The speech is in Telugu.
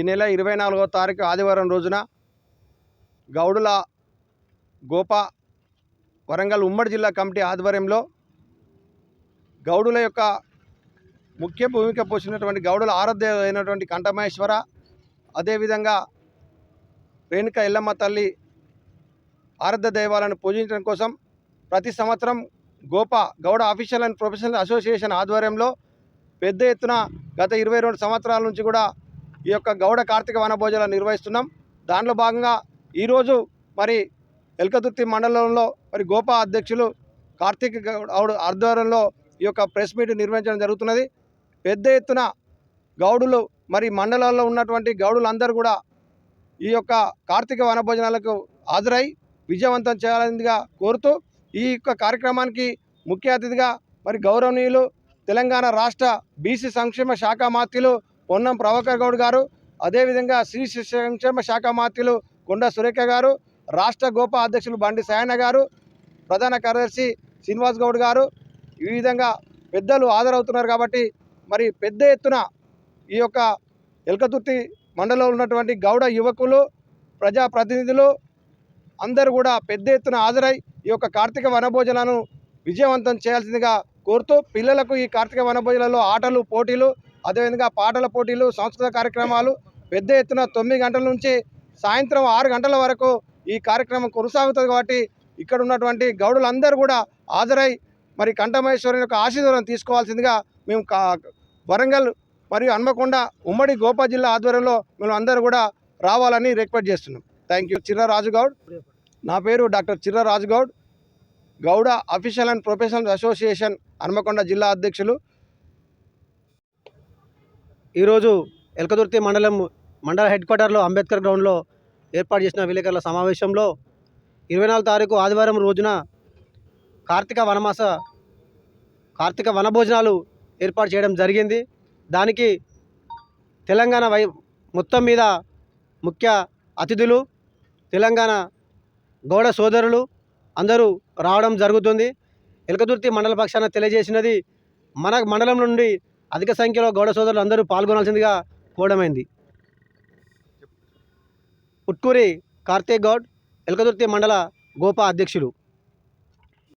ఈ నెల ఇరవై నాలుగో తారీఖు ఆదివారం రోజున గౌడుల గోప వరంగల్ ఉమ్మడి జిల్లా కమిటీ ఆధ్వర్యంలో గౌడుల యొక్క ముఖ్య భూమిక పోషించినటువంటి గౌడుల ఆరాధ్య అయినటువంటి కంఠమహేశ్వర అదేవిధంగా రేణుక ఎల్లమ్మ తల్లి ఆరాధ్య దైవాలను పూజించడం కోసం ప్రతి సంవత్సరం గోప Gouda official and professional association ఆధ్వర్యంలో పెద్ద ఎత్తున గత ఇరవై రెండు సంవత్సరాల నుంచి కూడా ఈ యొక్క గౌడ కార్తీక వనభోజనాలు నిర్వహిస్తున్నాం. దాంట్లో భాగంగా ఈరోజు మరి ఎల్కతుర్తి మండలంలో మరి గోపా అధ్యక్షులు కార్తీక్ గౌడ్ ఆధ్వర్యంలో ఈ యొక్క ప్రెస్ మీట్ నిర్వహించడం జరుగుతున్నది. పెద్ద ఎత్తున గౌడులు మరి మండలాల్లో ఉన్నటువంటి గౌడులందరూ కూడా ఈ యొక్క కార్తీక వనభోజనాలకు హాజరై విజయవంతం చేయాలనిగా కోరుతూ ఈ యొక్క కార్యక్రమానికి ముఖ్య అతిథిగా మరి గౌరవనీయులు తెలంగాణ రాష్ట్ర బీసీ సంక్షేమ శాఖ మాత్యులు పొన్నం ప్రభాకర్ గౌడ్ గారు అదేవిధంగా శ్రీ సంక్షేమ శాఖ మాత్రులు కొండ సురేఖ గారు రాష్ట్ర గోప అధ్యక్షులు బండి సాయన్న గారు ప్రధాన కార్యదర్శి శ్రీనివాస్ గౌడ్ గారు. ఈ విధంగా పెద్దలు హాజరవుతున్నారు కాబట్టి మరి పెద్ద ఎత్తున ఈ యొక్క ఎల్కతుర్తి మండలంలో ఉన్నటువంటి గౌడ యువకులు ప్రజాప్రతినిధులు అందరూ కూడా పెద్ద ఎత్తున హాజరై ఈ యొక్క కార్తీక వనభోజనాలను విజయవంతం చేయాల్సిందిగా కోరుతూ పిల్లలకు ఈ కార్తీక వనభోజనాల్లో ఆటలు పోటీలు అదేవిధంగా పాటల పోటీలు సాంస్కృతిక కార్యక్రమాలు పెద్ద ఎత్తున తొమ్మిది గంటల నుంచి సాయంత్రం ఆరు గంటల వరకు ఈ కార్యక్రమం కొనసాగుతుంది కాబట్టి ఇక్కడ ఉన్నటువంటి గౌడులందరూ కూడా హాజరై మరి కంఠమహేశ్వరుని యొక్క ఆశీర్వాదం తీసుకోవాల్సిందిగా మేము కా వరంగల్ మరియు హన్మకొండ ఉమ్మడి గోపా జిల్లా ఆధ్వర్యంలో మేము అందరూ కూడా రావాలని రిక్వెస్ట్ చేస్తున్నాం. Thank you Chirra Rajugoud. నా పేరు doctor Chirra Rajugoud. Gouda official and professional association Hanmakonda జిల్లా అధ్యక్షులు. ఈరోజు ఎల్కదుర్తి మండలం మండల హెడ్ క్వార్టర్లో అంబేద్కర్ గ్రౌండ్లో ఏర్పాటు చేసిన విలేకరుల సమావేశంలో ఇరవై నాలుగు తారీఖు ఆదివారం రోజున కార్తీక వనమాస కార్తీక వనభోజనాలు ఏర్పాటు చేయడం జరిగింది. దానికి తెలంగాణ వై మొత్తం మీద ముఖ్య అతిథులు తెలంగాణ గౌడ సోదరులు అందరూ రావడం జరుగుతుంది. ఎలకదుర్తి మండల పక్షాన తెలియజేసినది మన మండలం నుండి అధిక సంఖ్యలో గౌడ సోదరులు అందరూ పాల్గొనాల్సిందిగా కోవడమైంది ఉట్కూరి కార్తీక్ గౌడ్ ఎలకదుర్తి మండల గోపా అధ్యక్షులు.